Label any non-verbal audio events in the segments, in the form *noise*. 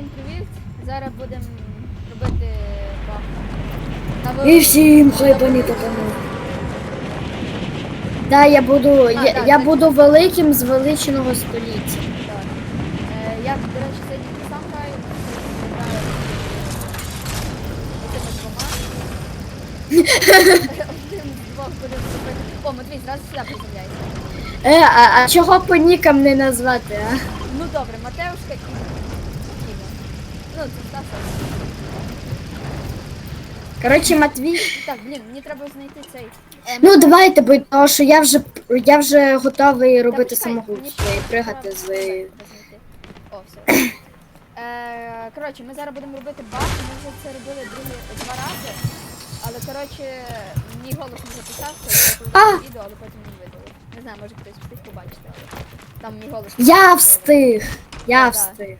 Всім привіт! Зараз будемо робити бах. На І всім хай пані та панове. Да, я буду, я, да, я так. буду великим з величного століття. Так. Е, Я, до речі, сьогодні сам граю, двома. Один з двох будемо робити. О, Матвій, зразу сюди приземляйся. Е, а, а чого по нікам не назвати, а? Ну добре, Матеушка і Діма. Ну, це Стаса. Коротше, Матвій. Так, блін, мені треба знайти цей. Е, Ну давайте, бо що я вже я вже готовий робити мені самогубство і пригати з. знайти. О, все. Е, коротше, ми зараз будемо робити баг, ми вже це робили другі два рази. Але коротше, мій голос не записався, я А! відео, але потім не видали. Не знаю, може хтось встиг побачити, але там мій голос. не Я встиг. Я Да. встиг.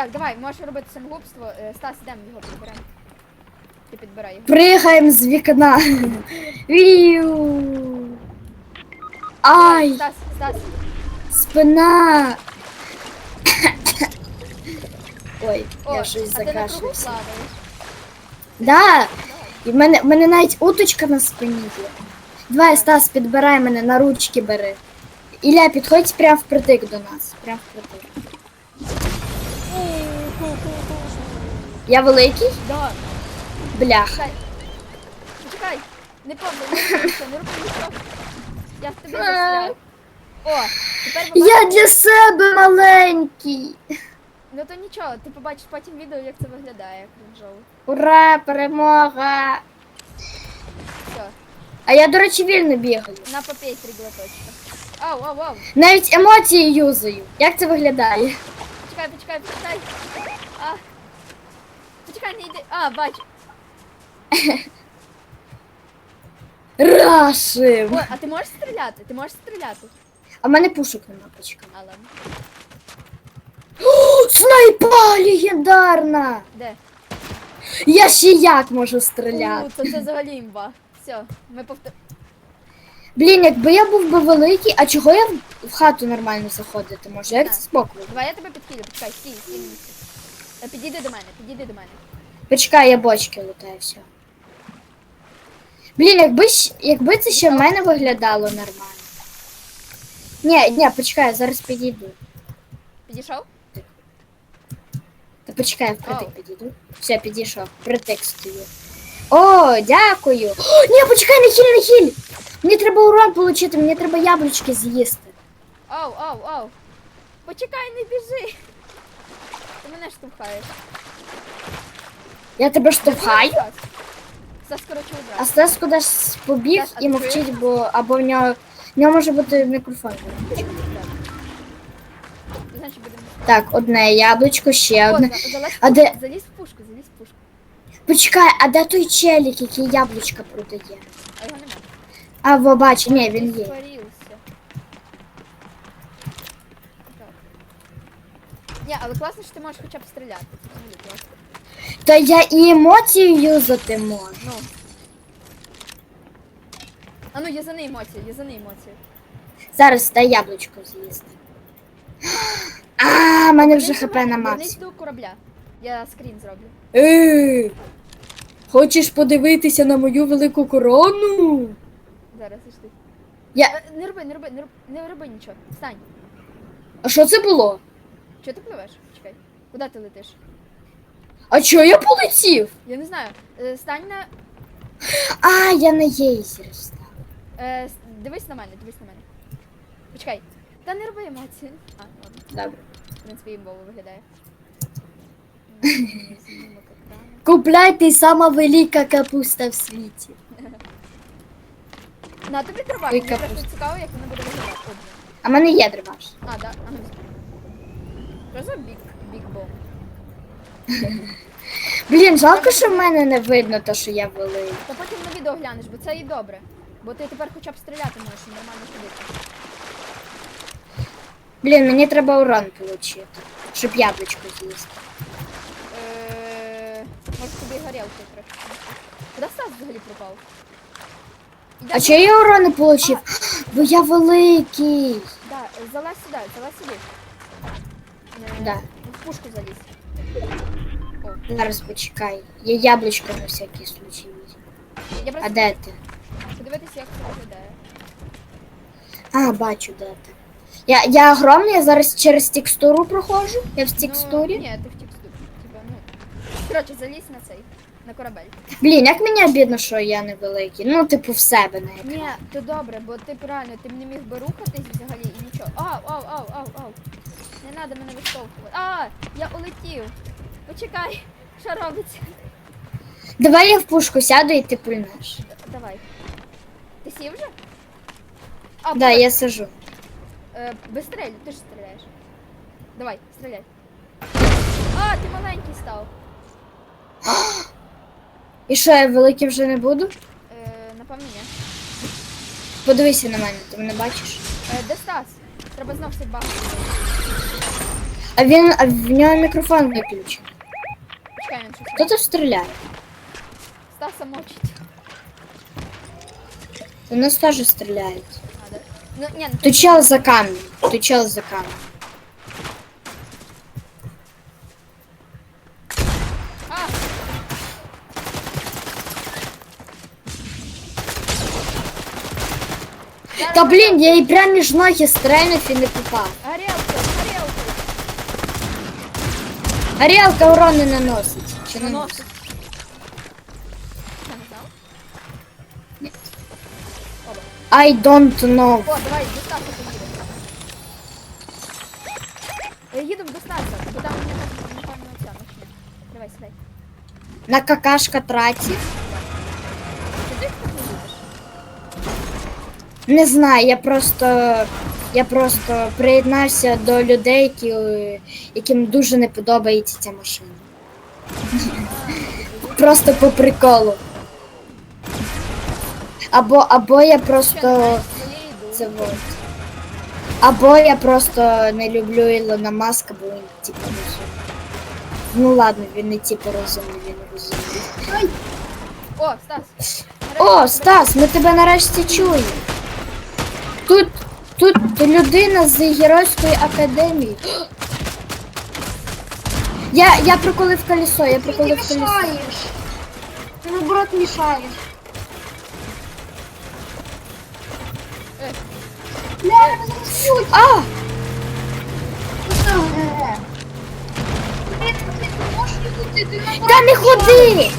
Так, давай, можеш робити самогубство. Е, Стас, ідемо його підберемо. Ти підбирай його. Пригаємо з вікна. Віу. Ай, Стас, Стас, спина. Ой, о, я щось а ти на кругу закашлявся. плаваєш? Да. І в мене, в мене навіть уточка на спині є. Давай, Стас, підбирай мене, на ручки бери. Ілля, підходь прям впритик до нас. Прям впритик. Я великий? Да. Бляха. Чекай. Не повний, не *laughs* нічого, не роби. Я в тебе застряг. О, тепер Я для себе маленький. Ну то нічого, ти побачиш потім відео, як це виглядає крінжово. Ура, перемога. Все, А я, до речі, вільно бігаю. на попей три глоточка. Ау, ау, ау. Навіть емоції юзаю. Як це виглядає? Почекай, почекай, почекай. А. Почекай, не йди. А, бачу. Рашим. О, а ти можеш стріляти? Ти можеш стріляти? А в мене пушок нема, почекай. А, ладно. О, снайпа легендарна! Де? Я ще як можу стріляти. У, це, це взагалі імба. Все, ми повтор... Блін, якби я був би великий, а чого я в- хату нормально заходити можу? Як це збоку? Давай я тебе підхилю, почекай, стій, стій. мені. Е, Підійди до мене, підійди до мене. Почекай, я бочки лутаю, все. Блін, якби, щ- якби це ще в мене виглядало нормально. Ні, ні, почекай, я зараз підійду. Підійшов? Та почекай, я впритик Ау. підійду. Все, підійшов. Притик стою. О, дякую. О, ні, почекай, не хіль. Мені треба урон отримати, мені треба яблучки з'їсти. Ау, ау, ау. Почекай, не біжи. Ти мене штовхаєш. Я тебе штовхаю. Стас. Коротше, А убрав. Стас кудись побіг Стас, а і ти мовчить, бо або в нього. В нього може бути мікрофон. Значить, будемо... Так, одне яблучко, ще О, одне. за- залазь в А пушку, де- залізь в пушку, залізь в пушку. Почекай, а де той челік, який яблучка продає? А його нема. А, во, бачу, ні, він є. Сварився. Так. Ні, але класно, що ти можеш хоча б стріляти. Взагалі класно. Та я і емоції юзати можу. Ну. А ну, язани емоції, язани емоції. Зараз дай яблучко з'їсти. А, в мене вже хп на максі. до корабля. Я скрін зроблю. Ей, хочеш подивитися на мою велику корону? Зараз зайшли. Я. Е, Не роби, не роби, не роби, не роби нічого. Встань. А що це було? Чого ти пливеш? Чекай. Куди ти летиш? А чого я полетів? Я не знаю. Е, Стань на. А, я на єйзері став. Е, с- дивись на мене, дивись на мене. Почекай. Та не роби емоції. А, ладно. Добре. В принципі, імбово виглядає. *laughs* М. Купляйте сама велика капуста в світі. На тобі. Ой, Мені капуста. просто цікаво, як воно буде виглядати. От. А в мене є дриваш. А, да. А ну. Що за бік, бікбо. Блін, жалко, що в мене не видно те, що я великий. Та потім на відео глянеш, бо це і добре. Бо ти тепер хоча б стріляти можеш і нормально ходити. Блін, мені треба урон отримати, щоб яблучко з'їсти. Е, Може тобі горілки трохи. Куди Стас взагалі пропав? А чого я урон не отримав? Бо я великий. Да, залазь сюди, залазь сюди. Да. ну в пушку заліз. О, Зараз почекай. Я яблучко на всякий случай я А просто де ти? подивитися, як це виглядає. А, бачу, де ти. Я, я огромний, я зараз через текстуру проходжу. Я в текстурі. Ну, ні, ти в текстурі. Типа, ну. Коротше, залізь на цей, на корабель. Блін, як мені обідно, що я невеликий. Ну, типу, в себе навіть. Ні, то добре, бо ти правильно, ти б не міг би рухатись взагалі і нічого. Ау, ау, ау, ау, ау. Не треба мене виштовхувати. А, я улетів. Почекай, що робиться? Давай я в пушку сяду і ти пульнеш. Давай. Ти сів вже? А, Да, я сажу. Е, Быстрей, ти ж стріляєш. Давай, стріляй. А, ти маленький став. І що, я великий вже не буду? Е, напевно, ні. Подивися на мене, ти мене бачиш. Е, де Стас? Треба знов баг. А він, а в нього мікрофон виключений. Чекай, він щось. Хто тут стріляє? Стаса мочить. У нас теж стріляють. А, да. Ну, ні, ну, Тут чел за камнем. Тут чел за камнем. А! Та блін, я їй прям між ноги стрельнув і не попав. Горелка, Горілка урон не наносить. Чи Наносить. наносить? Що, не знав? Ні. Оба. I don't know. О, давай, до Стаса поїдемо. Е, Їдемо до Стаса, бо там мені так, напевно, ця начне. Давай, сідай. На какашка траті. Ти ти так не їдеш? Не знаю, я просто. Я просто приєднався до людей, які, яким дуже не подобається ця машина. Просто по приколу. Або, або я просто. Це вот. Або я просто не люблю Ілона Маска, бо він типу розумний. Ну ладно, він не типу розумний, він розумний. О, Стас. О, Стас, ми тебе нарешті чуємо. Тут, тут людина з Геройської академії. Я, я проколив колесо, я Ти проколив колесо. мішаєш. Ти наоборот мішаєш. Бля, мене зараз б'ють. А! Що, е? Ти ти не туди, Та не ходи!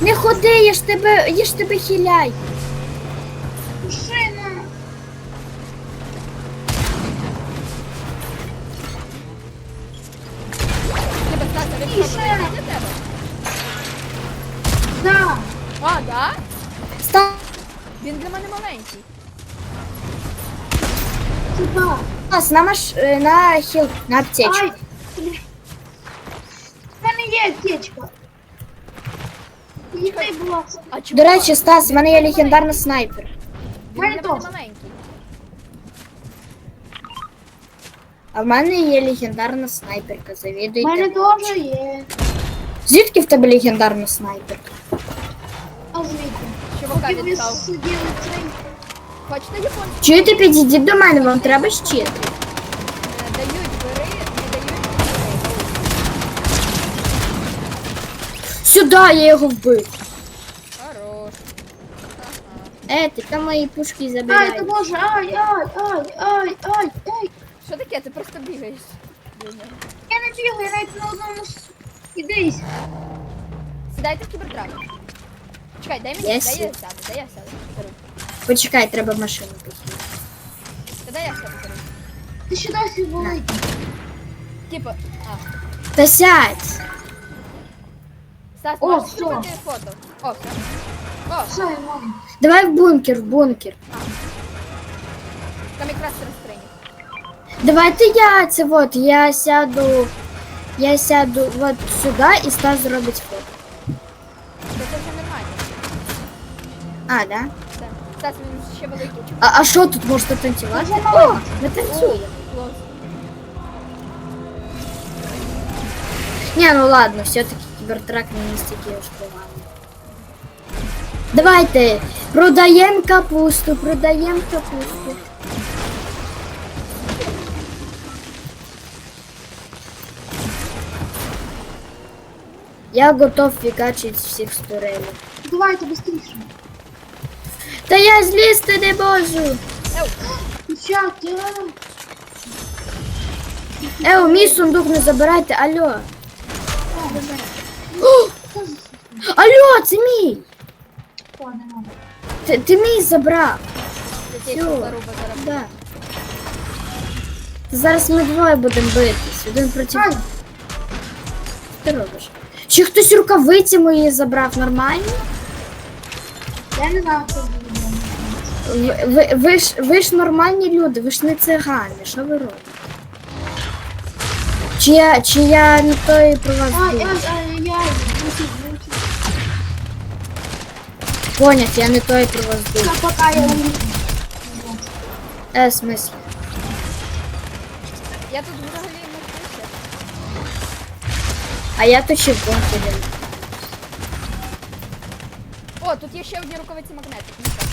Не ходи, я ж тебе, я ж тебе хиляй. Він для мене маленький. Сюди. на маш... е, на хіл, на аптечку. Ай. бля. В мене є аптечка. А чому? До речі, Стас, в мене є легендарний снайпер. Він для мене маленький. А в мене є легендарна снайперка, В завідуйте. мене мовчки. теж є. Звідки в тебе легендарна снайперка? Чувака Поки ви відстав. сиділи цей. Хочете японську? Чуєте, підійдіть до мене, вам треба щит. Е, Дають, бери, не дають, не бери. Сюди я його вбив. Хорош. Ага. Е, ти там мої пушки Ай, забирай. боже, ай, ай, ай, ай, ай, ай. Що таке? Ти просто бігаєш. Я не бігаю, я навіть на одному с- Ідись. Сідайте в кібертрак. Чекай, дай мені, Я дай сів. я сяду, дай я сяду. Беру. Почекай, треба машину похилити. Та дай я сяду, беру. Ти сюди сьогодні. Типа, а. Та сядь. Стас, О, можеш все. зробити фото? О, все. О, Все, я можу. Давай в бункер, в бункер. там якраз розстріляні. Давайте я це вот, я сяду. Я сяду вот сюди і Стас зробить фото. Це це вже нормально. А, да? Так. Стас, він ще великий. А, а що тут можна танцювати? Вже О, мало. ми танцюємо. Клас. Не, ну ладно, все-таки кібертрак не настільки уж поганий. Давайте, продаємо капусту, продаємо капусту. Я готов фігачить всіх з турелі. Давайте быстріше. Та я злізти не можу. Еу, Дівчата. Еу, мій сундук не забирайте, алло. Алло, це мій. О, не надо. Ти, ти мій забрав. Всё. Да. Зараз ми двоє будемо битись. Один проти. Ай, Що ти робиш? Чи хтось рукавиці мої забрав нормально? я не знаю, хто. Ви, ви, ви, ж, ви ж нормальні люди, ви ж не цигани, що ви робите? Чи я, чи я не той про вас Ай, думаю? ай, ай, ай, ай. Мусить, мусить. Я не той про вас думаю. пока я. Е, в смислі? Я тут взагалі не вкуся. А я то ще в бункері. О, тут є ще одні рукавиці магнетик. Ну так,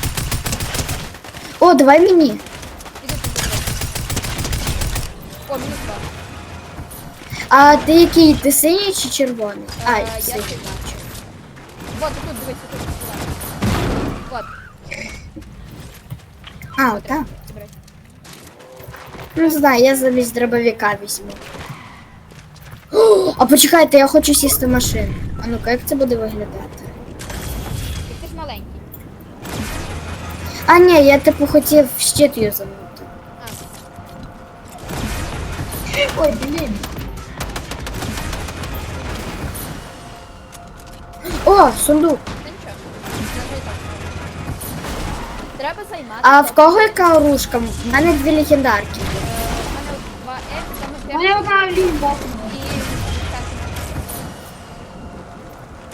О, давай мені. іди тут. О, мінус два. А ти який? Ти синій чи червоний? Е, Ай, я синій. сильна. Вот, тут дивись, тут. Вот, А, отак. забирай. Ну, знаю, я замість дробовика візьму. О, а почекайте, я хочу сісти в машину. А ну-ка, як це буде виглядати? А, ні, я типу хотів щит юзанути. А, Ой, блін. О, сундук. Та нічого. Так. Треба займатися. А в кого яка оружка? В мене дві легендарки. Е, У мене от два F, там У прям мене одна лімба. і так.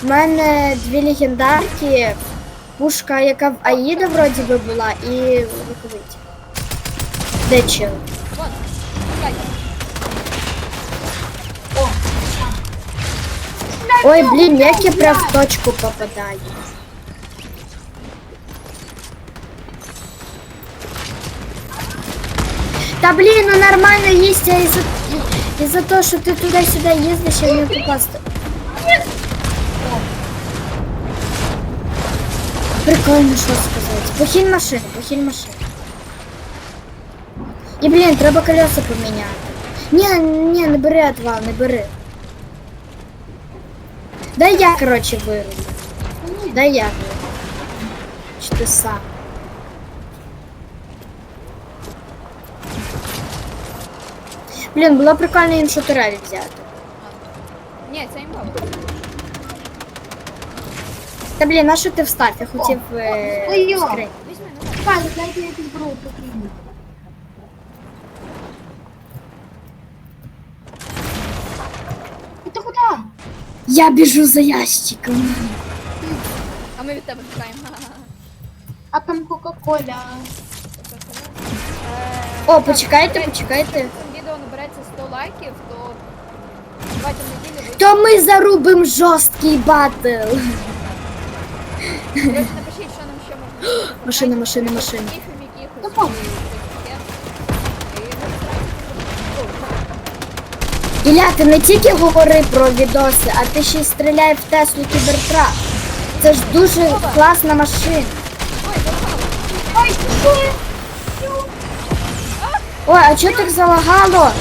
В мене дві легендарки, пушка, яка в Аїда вроді би була, і рукавиці. Де чел? Вон, чекайте. О, Ой, блін, як я прям в точку попадаю. Та блін, ну нормально їсть, а із-за із-за того, що ти туди-сюди їздиш, я не попасти. Прикольно, що сказати. Похиль машину, похиль машину. І блін, треба колеса поміняти. Ні, ні, не бери отвал, не бери. Дай я, короче, вирулю. Дай я вирулю. Чи ти сам? Блін, було прикольно іншу турель взяти. Ні, це імбаво. Та блін, а що ти встав? Я хотів е, Ой, йо. скринь. Візьми, ну так. Чекай, дайте я підберу потрібно. Ти куди? Я біжу за ящиком. А ми від тебе чекаємо. Ха-ха-ха. А там Кока-Коля. Е, О, так, почекайте, до речі, почекайте. Якщо це відео набереться 100 лайків, то давайте в неділю ви... То ми зарубим жорсткий батл. Напишіть, що нам ще можна. Машина, машина, машина. Ілля, ти не тільки говори про відоси, а ти ще й стріляй в Теслу Кібертрак. Це ж дуже класна машина. Ой. Ой, що? Ой, а чого так залагало?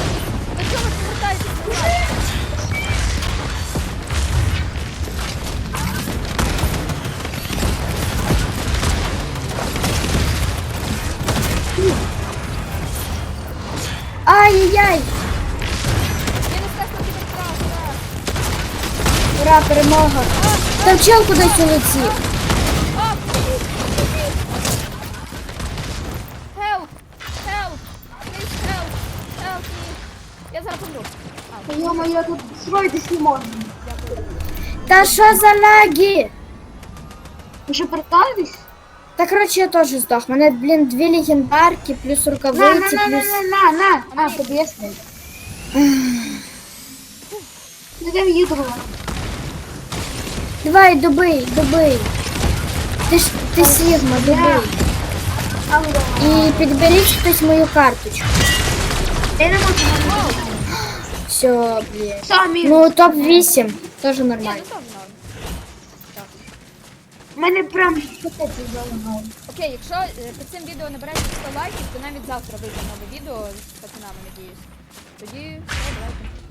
Ай-яй-яй! Мінус тест на кібертрак, ура! Ура, перемога! Там чел кудись улетів. А, помогіть, помогіть! Help! Help! Please help! Help me! Я зараз помру. Я тут строїтись не можу. дякую. Та що за лаги? Ви що прикалуєтесь? Та коротше я теж здох. У мене, блін, дві легендарки, плюс На, на, рукавиці, на, на, плюс. на, на, на. А, тобі я слід. Ну, де їду? Давай, добий, добий. Ти ж ти Сігма, добий. Алло. І підберіть хтось мою карточку. Я не можу. Все, блін. Самі. Ну, топ 8. Теж Ні, ну нормально. то норм. Так. У мене прям капець залагав. Окей, якщо е, під цим відео набереться 100 лайків, то навіть завтра вийде нове відео з пацанами, надіюсь. Тоді, все, давайте.